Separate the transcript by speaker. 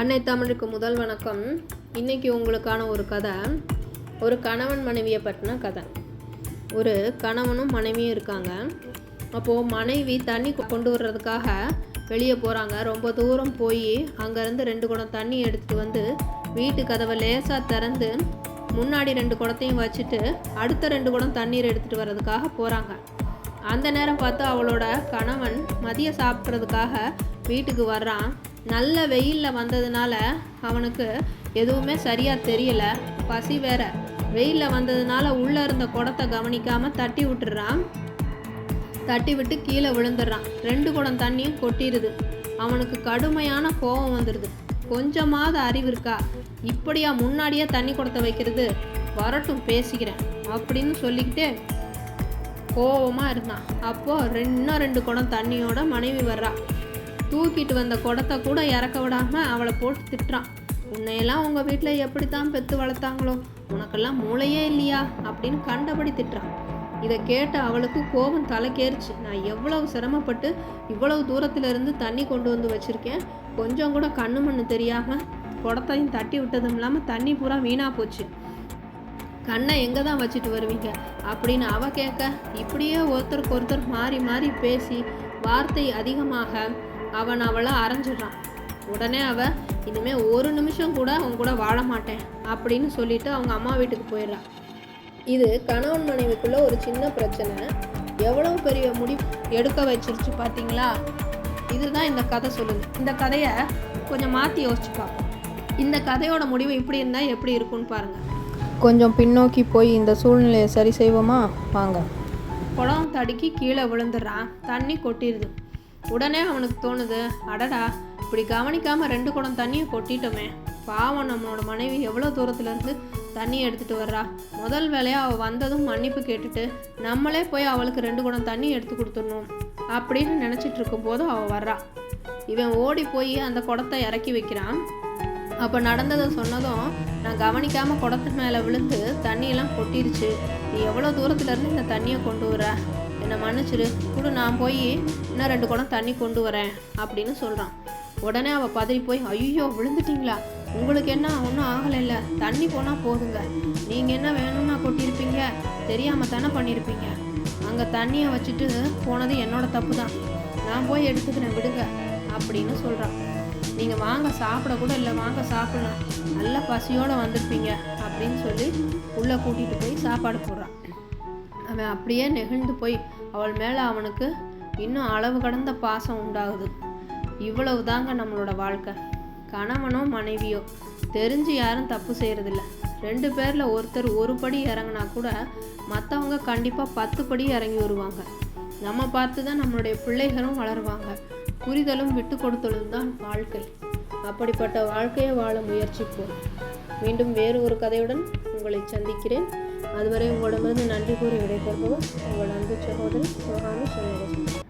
Speaker 1: அன்னை தமிழுக்கு முதல் வணக்கம். இன்னைக்கு உங்களுக்கான ஒரு கதை. ஒரு கணவன் மனைவியை பற்றின கதை. ஒரு கணவனும் மனைவியும் இருக்காங்க. அப்போது மனைவி தண்ணி கொண்டு வர்றதுக்காக வெளியே போகிறாங்க ரொம்ப தூரம் போய் அங்கேருந்து ரெண்டு குடம் தண்ணி எடுத்துகிட்டு வந்து வீட்டு கதவை லேசாக திறந்து முன்னாடி ரெண்டு குடத்தையும் வச்சுட்டு அடுத்த ரெண்டு குடம் தண்ணீர் எடுத்துகிட்டு வர்றதுக்காக போகிறாங்க அந்த நேரம் பார்த்து அவளோட கணவன் மதியம் சாப்பிட்றதுக்காக வீட்டுக்கு வர்றான். நல்ல வெயிலில் வந்ததுனால அவனுக்கு எதுவுமே சரியாக தெரியல. பசி வேற. வெயிலில் வந்ததுனால உள்ளே இருந்த குடத்தை கவனிக்காமல் தட்டி விட்டுறான். தட்டி விட்டு கீழே விழுந்துடுறான் ரெண்டு குடம் தண்ணியும் கொட்டிடுது அவனுக்கு கடுமையான கோபம் வந்துடுது கொஞ்சமாவது அறிவு இருக்கா? இப்படியா முன்னாடியே தண்ணி குடத்தை வைக்கிறது? வரட்டும் பேசிக்கிறேன். அப்படின்னு சொல்லிக்கிட்டே கோவமாக இருந்தான். அப்போது இன்னும் ரெண்டு குடம் தண்ணியோட மனைவி வர்றா. தூக்கிட்டு வந்த குடத்தை கூட இறக்க விடாமல் அவளை போட்டு திட்டுறான். உன்னையெல்லாம் உங்கள் வீட்டில் எப்படி தான் பெற்று வளர்த்தாங்களோ உனக்கெல்லாம் மூளையே இல்லையா? அப்படின்னு கண்டபடி திட்டுறான். இதை கேட்ட அவளுக்கு கோபம் தலைக்கேறிச்சு. நான் எவ்வளவு சிரமப்பட்டு இவ்வளவு தூரத்திலிருந்து தண்ணி கொண்டு வந்து வச்சுருக்கேன். கொஞ்சம் கூட கண்ணு மண்ணு தெரியாமல் குடத்தையும் தட்டி விட்டதும் இல்லாமல் தண்ணி பூரா வீணாக போச்சு. கண்ணை எங்கே தான் வச்சுட்டு வருவீங்க? அப்படின்னு அவ கேட்க இப்படியே ஒருத்தருக்கு ஒருத்தர் மாறி மாறி பேசி வார்த்தை அதிகமாக அவன் அவளை அரைஞ்சிடுறான். உடனே அவ இனிமே ஒரு நிமிஷம் கூட அவன் கூட வாழ மாட்டேன் அப்படின்னு சொல்லிட்டு அவங்க அம்மா வீட்டுக்கு போயிடுறா. இது கணவன் மனைவிக்குள்ள ஒரு சின்ன பிரச்சனை. எவ்வளவு பெரிய முடிவு எடுக்க வச்சிருச்சு பார்த்தீங்களா இதுதான் இந்த கதை சொல்லுது. இந்த கதையை கொஞ்சம் மாற்றி யோசிச்சு பார்ப்போம் இந்த கதையோட முடிவு இப்படி இருந்தால் எப்படி இருக்கும்னு பாருங்கள்
Speaker 2: கொஞ்சம் பின்னோக்கி போய் இந்த சூழ்நிலையை சரி செய்வோமா? வாங்க.
Speaker 1: குளம் தடுக்கி கீழே விழுந்துடுறான். தண்ணி கொட்டிடுது. உடனே அவனுக்கு தோணுது அடடா இப்படி கவனிக்காமல் ரெண்டு குடம் தண்ணியை கொட்டிட்டோமே. பாவம் நம்மளோட மனைவி எவ்வளோ தூரத்துலேருந்து தண்ணி எடுத்துகிட்டு வர்றா. முதல் வேலையாக அவள் வந்ததும் மன்னிப்பு கேட்டுட்டு நம்மளே போய் அவளுக்கு ரெண்டு குடம் தண்ணி எடுத்து கொடுத்துடணும் அப்படின்னு நினச்சிட்டு இருக்கும்போது அவள் வர்றா. இவன் ஓடி போய் அந்த குடத்தை இறக்கி வைக்கிறான். அப்போ நடந்ததை சொன்னதும் நான் கவனிக்காமல் குடத்து மேலே விழுந்து தண்ணியெல்லாம் கொட்டிருச்சு. நீ எவ்வளோ தூரத்துலேருந்து இந்த தண்ணியை கொண்டு வர என்னை மன்னிச்சிரு. கூட நான் போய் இன்னும் ரெண்டு குடம் தண்ணி கொண்டு வரேன் அப்படின்னு சொல்கிறான் உடனே அவள் பதறி போய் ஐயோ விழுந்துட்டீங்களா? உங்களுக்கு என்ன ஒன்றும் ஆகலை இல்லை தண்ணி போனால் போதுங்க. நீங்கள் என்ன வேணும்னா கொட்டியிருப்பீங்க. தெரியாமல் தானே பண்ணியிருப்பீங்க. அங்கே தண்ணியை வச்சுட்டு போனது என்னோட தப்பு தான் நான் போய் எடுத்துக்கிறேன் விடுங்க அப்படின்னு சொல்கிறான் நீங்கள் வாங்க சாப்பிட கூட இல்லை வாங்க சாப்பிடலாம். நல்ல பசியோடு வந்திருப்பீங்க அப்படின்னு சொல்லி உள்ளே கூட்டிகிட்டு போய் சாப்பாடு போடுறான். அவன் அப்படியே நெகிழ்ந்து போய் அவள் மேலே அவனுக்கு இன்னும் அளவு கடந்த பாசம் உண்டாகுது. இவ்வளவு தாங்க நம்மளோட வாழ்க்கை. கணவனோ மனைவியோ தெரிஞ்சு யாரும் தப்பு செய்கிறதில்ல ரெண்டு பேரில் ஒருத்தர் ஒரு படி இறங்குனா கூட மற்றவங்க கண்டிப்பாக பத்து படி இறங்கி வருவாங்க. நம்ம பார்த்து தான் நம்மளுடைய பிள்ளைகளும் வளருவாங்க. புரிதலும் விட்டு கொடுத்தலும் தான் வாழ்க்கை. அப்படிப்பட்ட வாழ்க்கையை வாழ முயற்சிப்போம். மீண்டும் வேறு ஒரு கதையுடன் உங்களை சந்திக்கிறேன். அதுவரை உங்களிடமிருந்து நன்றி கூறி விடைபெறுபவர் உங்கள் அன்பு சகோதரி சுகாமி சந்திரசேகர்